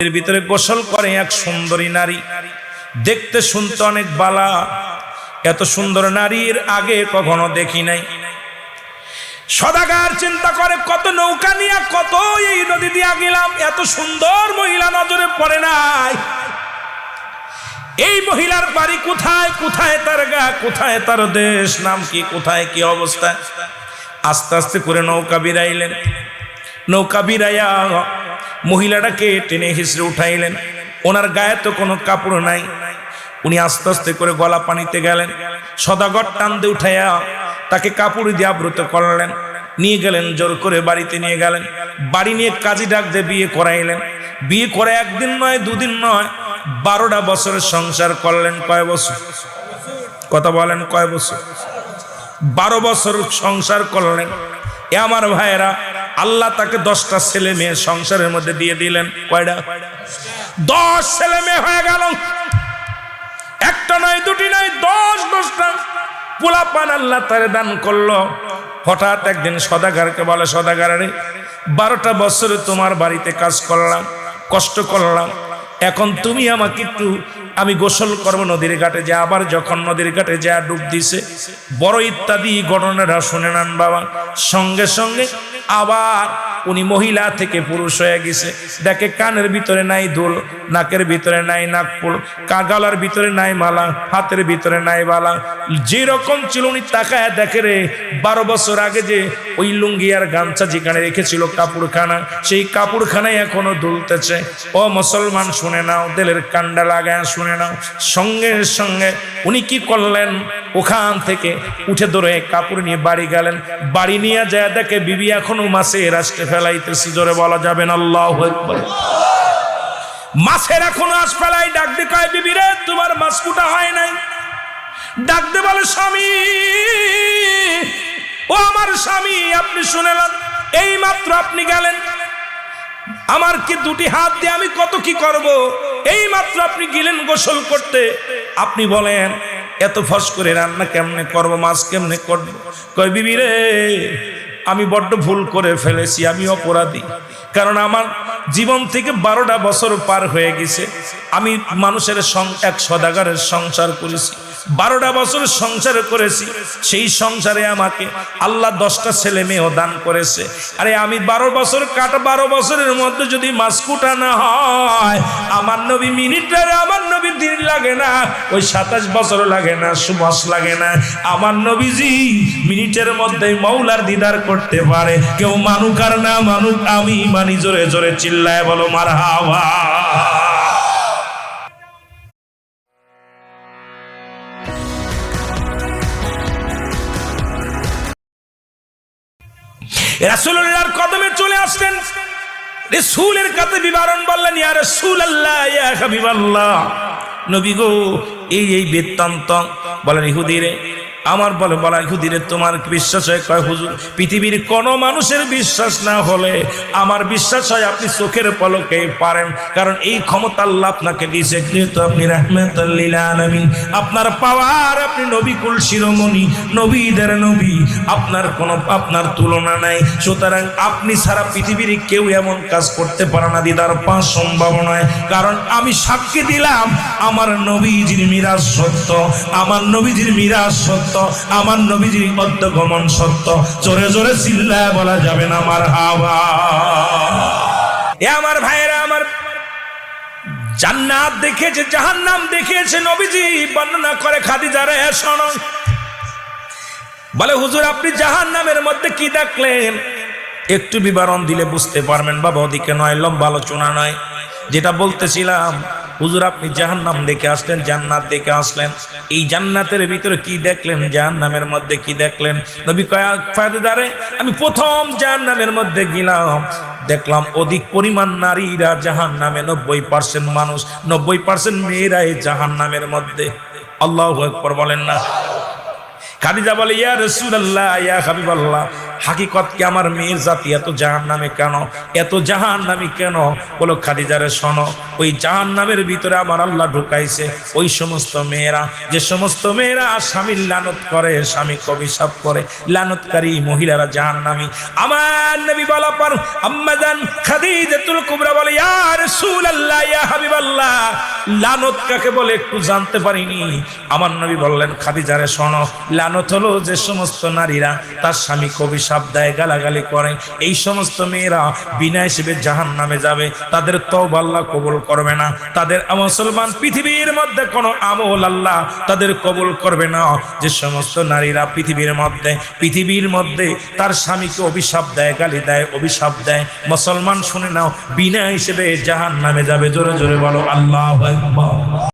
এর ভিতরে গোসল করে এক সুন্দরী নারী। দেখতে শুনতে অনেক বালা। এত সুন্দর নারীর আগে কখনো দেখি নাই। সদাগার চিন্তা করে, কত নৌকা নিয়ে, কত এই নদী দিয়া গেলাম, এত সুন্দর মহিলা নজরে পড়ে নাই। এই মহিলার বাড়ি কোথায় কোথায় তার গা, কোথায় তার দেশ, নাম কি, কোথায় কি অবস্থা? আস্তে আস্তে করে নৌকা বিরাইলেন। নৌকা বিরাইয়া মহিলাটাকে টেনে হিসড়ে উঠাইলেন। ওনার গায়ে তো কোনো কাপড় নাই। উনি আস্তে আস্তে করে গলা পানিতে গেলেন। সদাগর টানতে উঠাইয়া তাকে কাপড় দিয়ে আবৃত করলেন। নিয়ে গেলেন, জোর করে বাড়িতে নিয়ে গেলেন। বাড়ি নিয়ে কাজী ডাক দিয়ে বিয়ে করাইলেন। বিয়ে করে একদিন নয়, দুদিন নয়, বারোটা বছরের সংসার করলেন কয় বছর? কথা বলেন, কয় বছর? বারো বছর সংসার করলেন। এ আমার ভাইয়েরা আল্লাহ তাকে দশটা ছেলে মেয়ে সংসারের মধ্যে দিয়ে দিলেন। কয়টা? দশ ছেলে মেয়ে হয়ে গেল। একটা নয় দুটি নয় দশ দশটা। পোলা পান আল্লাহ তারে দান করল। হঠাৎ একদিন সদাগারকে বলে সদাগারে বারোটা বছরে তোমার বাড়িতে কাজ করলাম, কষ্ট করলাম। এখন তুমি আমাকে একটু, আমি গোসল করব নদীর ঘাটে যে, আবার যখন নদীর ঘাটে যা ডুব দিছে। বড় ইত্যাদি ঘটনাটা শুনে নেন বাবা। সঙ্গে সঙ্গে আবার উনি মহিলা থেকে পুরুষ হয়ে গেছে। দেখে কানের ভিতরে নাই দুল, নাকের ভিতরে নাই নাকপুল কাগালার ভিতরে নাই মালা, হাতের ভিতরে নাই বালা। যেরকম ছিল উনি তাকায় দেখে রে, বারো বছর আগে যে ওই লুঙ্গি আর গামছা যেখানে রেখেছিল কাপড়খানা, সেই কাপড়খানায় এখনও দুলতেছে। ও মুসলমান, শুনে নাও, দেলের কান্ডা লাগায় শুনে নাও। সঙ্গে সঙ্গে উনি কি করলেন? ওখান থেকে উঠে ধরে কাপড় নিয়ে বাড়ি গেলেন। বাড়ি নিয়ে যায় দেখে বিবি এখনও মাসে রাষ্ট্রে ফেলাইতেছি। জোরে বলা যাবে না, আল্লাহ মাছের এখনও আস ফেলাই ডাক দে কয়, বিবি রে, তোমার মাছ কুটা হয় নাই? ডাক দে বলে, স্বামী, ও আমার স্বামী, আপনি শুনেলেন? এই মাত্র আপনি গেলেন। আমার কি দুটি হাত দিয়ে আমি কত কি করব? এই মাত্র আপনি গেলেন গোসল করতে। আপনি বলেন এত ফস করে রান্না কেমনে করব, মাছ কেমনে করব? কয়, বিবি রে, আমি বড্ড ভুল করে ফেলেছি, আমি অপরাধী। কারণ আমার জীবন থেকে বারোটা বছর পার হয়ে গেছে, আমি মানুষের এক সদাগারের সংসার করেছি। বারোটা বছর সংসার করেছি, সেই সংসারে আমাকে আল্লাহ দশটা ছেলে মেয়েও দান করেছে। আরে আমি বারো বছর কাটা, বারো বছরের মধ্যে যদি মাছ কুটা না হয়, আমার নবী মিনিটের, আমার নবী দিন লাগে না, ওই সাতাশ বছর লাগে না সুমাস লাগে না। আমার নবীজি মিনিটের মধ্যে মৌলার দিদার করতে পারে। কেউ মানুক আর না মানুক, আমি মানি জোরে জোরে চিল্লায় বলো মার হাওয়া রাসূলুল্লাহর কদমে চলে আসলেন। রেসুলের কাছে বিবরণ বললেন, ইয়া রাসূলুল্লাহ, ইয়া হাবিবাল্লাহ। নবী গো, এই এই বৃত্তান্ত। বলেন, ইহুদিরে আমার বলে, বলা ইহুদিরে তোমার বিশ্বাস হয়? কয়, হুজুর, পৃথিবীর কোনো মানুষের বিশ্বাস না হলে আমার বিশ্বাস হয় আপনি চোখের পলকে পারেন। কারণ এই ক্ষমতা আল্লাহ আপনাকে দিয়েছে। যেহেতু আপনি রাহমাতুল্লিল আলামিন। আপনার পাওয়ার, আপনি নবী কুল শিরোমণি, নবীদের নবী। আপনার কোনো, আপনার তুলনা নাই। সুতরাং আপনি সারা পৃথিবীর কেউ এমন কাজ করতে পারে না, দিদার, পাঁচ সম্ভব নয়। কারণ আমি সাক্ষী দিলাম, আমার নবীজির মিরাজ সত্য। আমার নবীজির মিরাজ সত্য। আমার নবীজির অধ্যগমন সত্য। জোরে জোরে চিল্লায় বলা যাবে না আমার হাওয়া। এ আমার ভাইয়েরা, আমার জান্নাত দেখেছে জাহান্নাম দেখিয়েছে নবীজি, বর্ণনা করে খাদিজারে শোনো। বলে, হুজুর, আপনি জাহান নামের মধ্যে কি দেখলেন? একটু বিবরণ দিলে বুঝতে পারবেন, বাবা, ওদিকে নয়, লম্বা আলোচনা নয়। যেটা বলতেছিলাম হুজুর, আপনি জাহান নাম দেখে আসলেন, জান্নাত দেখে আসলেন। এই জান্নাতের ভিতরে কি দেখলেন? জাহান নামের মধ্যে কি দেখলেন? নবী কয়েক ফায়দারে আমি প্রথম জাহান নামের মধ্যে গেলাম। দেখলাম অধিক পরিমাণ নারীরা জাহান নামে নব্বই পার্সেন্ট মানুষ, নব্বই পার্সেন্ট মেয়েরা এই জাহান নামের মধ্যে। আল্লাহ একবার বলেন না। খাদিজা বলে, ইয়া রসুল্লাহ ইয়া হাবিবাল্লাহ। হাকিকত কি আমার মেয়ের জাতি? এত জাহান নামে কেন? এত জাহান নামি কেন? বলো খাদিজারে, শোনো। ওই জাহান নামের ভিতরে আমার আল্লাহ ঢুকাইছে। ওই সমস্ত মেয়েরা, যে সমস্ত মেয়েরা স্বামীর লানত করে, স্বামী অভিশাপ করে, লানতকারী মহিলারা জাহান নামি আমার নবী বলা পর আম্মাজান খাদিজাতুল কুবরা বলে, ইয়া রাসূলুল্লাহ, ইয়া হাবিবাল্লাহ। লানত কাকে বলে একটু জানতে পারিনি। আমার নবী বললেন, খাদিজারে, শোনো, লানত হলো যে সমস্ত নারীরা তার স্বামীকে অভিশাপ দেয় গালাগালি করে। এই সমস্ত মেয়েরা বিনা হিসেবে জাহান নামে যাবে। তাদের তওবা আল্লাহ কবুল করবে না। তাদের মুসলমান পৃথিবীর মধ্যে কোনো আমল আল্লাহ তাদের কবুল করবে না। যে সমস্ত নারীরা পৃথিবীর মধ্যে পৃথিবীর মধ্যে তার স্বামীকে অভিশাপ দেয়, গালি দেয়, অভিশাপ দেয়, মুসলমান শুনে নাও, বিনা হিসেবে জাহান নামে যাবে। জোরে জোরে বলো, আল্লাহ